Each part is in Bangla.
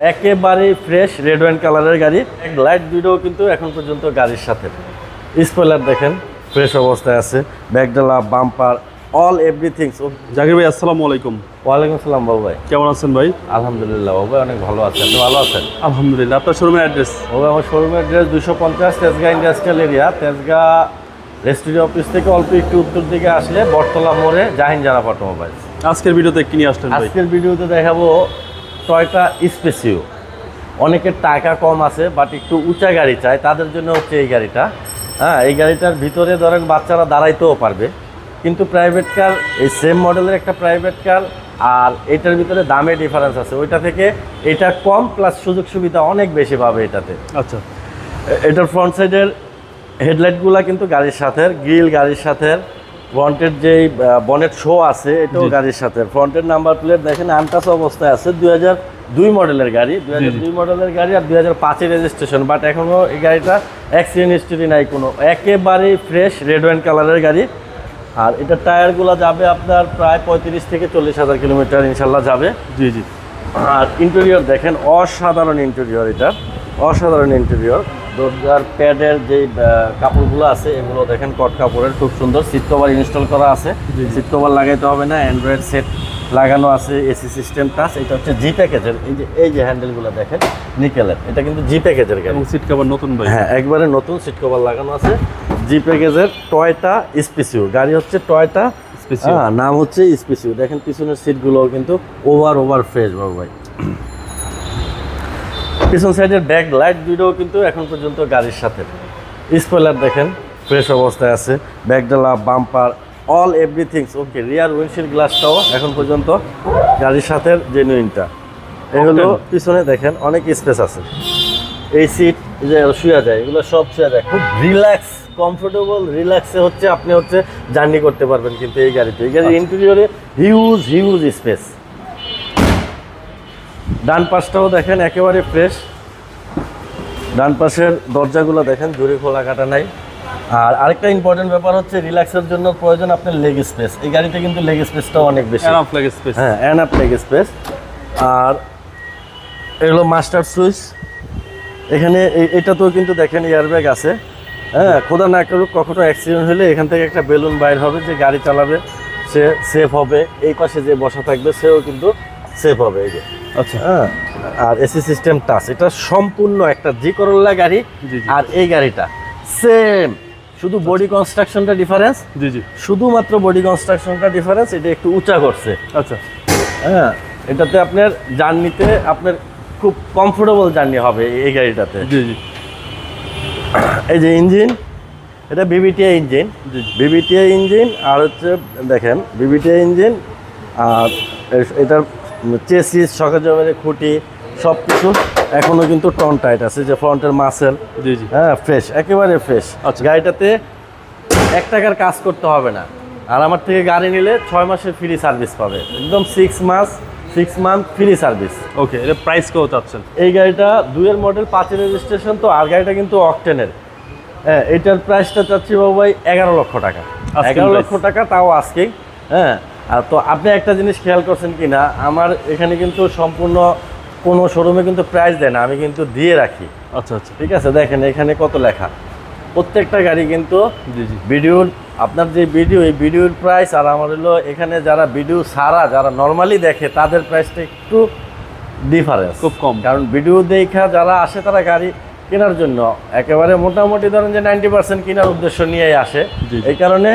একেবারে ফ্রেশ রেড ওয়াইন কালারের গাড়ি। লাইট দুটো কিন্তু এখন পর্যন্ত গাড়ির সাথে। স্পয়লার দেখেন ফ্রেশ অবস্থায় আছে। ব্যাকডালা বাম্পার অল এভরিথিং জাকির ভাই আসসালামু আলাইকুম। ওয়ালাইকুম আসসালাম বাবু ভাই। কেমন আছেন ভাই? আলহামদুলিল্লাহ বাবু ভাই অনেক ভালো আছেন। আপনি ভালো আছেন? আলহামদুলিল্লাহ। আপনার শোরুমের অ্যাড্রেস বাবু আমার শোরুমের ড্রেস দুশো পঞ্চাশ Tejgaon industrial area Tejgaon restaurant office থেকে অল্প একটু উত্তর দিকে আসলে বটতলা মোড়ে জাহিন জারাফ অটোমোবাইল আজকের ভিডিওতে কি নিয়ে আসলেন আজকের ভিডিওতে দেখাবো টয়টা স্পেসিও। অনেকের টাকা কম আছে বাট একটু উঁচা গাড়ি চায় তাদের জন্য হচ্ছে এই গাড়িটা। হ্যাঁ এই গাড়িটার ভিতরে ধরেন বাচ্চারা দাঁড়াইতেও পারবে। কিন্তু প্রাইভেট কার এই সেম মডেলের একটা প্রাইভেট কার আর এটার ভিতরে দামে ডিফারেন্স আছে। ওইটা থেকে এটা কম প্লাস সুযোগ সুবিধা অনেক বেশি পাবে এটাতে। আচ্ছা। এটার ফ্রন্ট সাইডের হেডলাইটগুলা কিন্তু গাড়ির সাথে গ্রিল গাড়ির সাথে ফ্রন্টের যেই বনেট শো আছে এটাও গাড়ির সাথে। ফ্রন্টের নাম্বার প্লেট দেখেন আনটাস অবস্থায় আছে দুই হাজার দুই মডেলের গাড়ি দুই হাজার দুই মডেলের গাড়ি আর দুই হাজার পাঁচের রেজিস্ট্রেশন বাট এখনও এই গাড়িটা অ্যাক্সিডেন্ট হিস্ট্রি নাই কোনো। একেবারেই ফ্রেশ রেড ওয়াইন কালারের গাড়ি। আর এটার টায়ারগুলো যাবে আপনার প্রায় পঁয়ত্রিশ থেকে চল্লিশ হাজার কিলোমিটার ইনশাল্লাহ যাবে। জি জি। আর ইন্টেরিয়র দেখেন অসাধারণ ইন্টেরিয়র এটা। অসাধারণ ইন্টেরিয়র দরজার প্যাডের যে কাপড়গুলো আছে এগুলো দেখেন কট কাপড়ের খুব সুন্দর। সিট কভার ইনস্টল করা আছে। সিট কভার লাগাইতে হবে না অ্যান্ড্রয়েড সেট লাগানো আছে এসি সিস্টেম টাচ এটা হচ্ছে জি প্যাকেজের। এই যে এই যে হ্যান্ডেলগুলো দেখেন নিকেলের। এটা কিন্তু জি প্যাকেজের গাড়ি। এবং সিট কভার নতুন ভাই। হ্যাঁ একবারে নতুন সিট কভার লাগানো আছে। জি প্যাকেজের টয়টা স্পেসিও গাড়ি হচ্ছে টয়টা হ্যাঁ নাম হচ্ছে স্পেসিও দেখেন পিছনের সিটগুলো কিন্তু ওভার ওভার ফ্রেশ বাবু ভাই। পিছন সাইডের ব্যাক লাইট দুইটাও কিন্তু এখন পর্যন্ত গাড়ির সাথে। স্পয়লার দেখেন ফ্রেশ অবস্থায় আছে। ব্যাকডালা bumper all everything okay rear windshield গ্লাসটাও এখন পর্যন্ত গাড়ির সাথে জেনুইনটা Octane। পিছনে দেখেন অনেক স্পেস আছে। এই সিট যে শুয়ে যায় এগুলো সব শুয়ে যায়। খুব রিল্যাক্স কমফোর্টেবল রিল্যাক্সে হচ্ছে আপনি হচ্ছে জার্নি করতে পারবেন কিন্তু এই গাড়িতে। এই গাড়ির ইন্টেরিয়রে হিউজ হিউজ স্পেস ডান পাশটাও দেখেন একেবারে ফ্রেশ ডান পাশের দরজাগুলো দেখেন জুড়ে খোলা কাটা নাই। আর আরেকটা ইম্পর্টেন্ট ব্যাপার হচ্ছে রিল্যাক্সের জন্য প্রয়োজন আপনার লেগ স্পেস এই গাড়িতে কিন্তু লেগ স্পেসটাও অনেক বেশি। লাগে স্পেস হ্যাঁ অ্যানাপ লেগ স্পেস আর এগুলো মাস্টার সুইচ এখানে এটাতেও কিন্তু দেখেন এয়ারব্যাগ আছে। হ্যাঁ খোদা না করুক কখনো অ্যাক্সিডেন্ট হলে এখান থেকে একটা বেলুন বাইর হবে যে গাড়ি চালাবে সে সেফ হবে। এই পাশে যে বসা থাকবে সেও কিন্তু সেফ হবে এই যে। আচ্ছা। হ্যাঁ? আর এসি সিস্টেম টাচ এটা সম্পূর্ণ একটা জি করোলা গাড়ি। আর এই গাড়িটা সেম শুধু বডি কনস্ট্রাকশনটা ডিফারেন্স জি জি। শুধুমাত্র বডি কনস্ট্রাকশনটা ডিফারেন্স এটা একটু উঁচা করছে। আচ্ছা। হ্যাঁ? এটাতে আপনার জার্নিতে আপনার খুব কমফোর্টেবল জার্নি হবে এই গাড়িটাতে। জি জি। এই যে ইঞ্জিন এটা বিবিটিআই ইঞ্জিন বিবিটিআই ইঞ্জিন আর হচ্ছে দেখেন বিবিটিআই ইঞ্জিন আর এটার চেসিস সকাজবারে খুঁটি সব কিছু এখনও কিন্তু টন টাইট আছে যে ফ্রন্টের মাসেল জি জি। হ্যাঁ ফ্রেশ একেবারে ফ্রেশ আচ্ছা। গাড়িটাতে এক টাকার কাজ করতে হবে না। আর আমার থেকে গাড়ি নিলে ছয় মাসের ফ্রি সার্ভিস পাবে। একদম সিক্স মাস six month free service okay এটা প্রাইস কত চাচ্ছেন? এই গাড়িটা দুইয়ের মডেল পাঁচের রেজিস্ট্রেশন তো আর গাড়িটা কিন্তু অকটেনের হ্যাঁ এটার প্রাইসটা চাচ্ছি বাবু ভাই এগারো লক্ষ টাকা। এগারো লক্ষ টাকা তাও আজকেই হ্যাঁ তো আপনি একটা জিনিস খেয়াল করছেন কি না আমার এখানে কিন্তু সম্পূর্ণ কোনো শোরুমে কিন্তু প্রাইস দেয় না আমি কিন্তু দিয়ে রাখি। আচ্ছা আচ্ছা। ঠিক আছে দেখেন এখানে কত লেখা। প্রত্যেকটা গাড়ি কিন্তু ভিডিওর আপনার যে ভিডিও এই ভিডিওর প্রাইস আর আমার হলো এখানে যারা ভিডিও সারা যারা নর্মালি দেখে তাদের প্রাইসটা একটু ডিফারেন্স খুব কম। কারণ ভিডিও দেখা যারা আসে তারা গাড়ি কেনার জন্য একেবারে মোটামুটি ধরেন যে নাইনটি পার্সেন্ট কেনার উদ্দেশ্য নিয়েই আসে। এই কারণে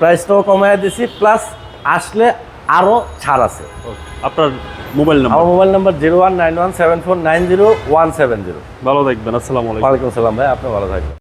প্রাইসটাও কমায় দিছি প্লাস আসলে আরও ছাড় আছে। আপনার মোবাইল নাম্বার? আমার mobile number zero one nine one seven four nine zero one seven zero. ভালো থাকবেন আসসালামু আলাইকুম। ওয়ালাইকুম আসসালাম ভাই আপনি ভালো থাকবেন।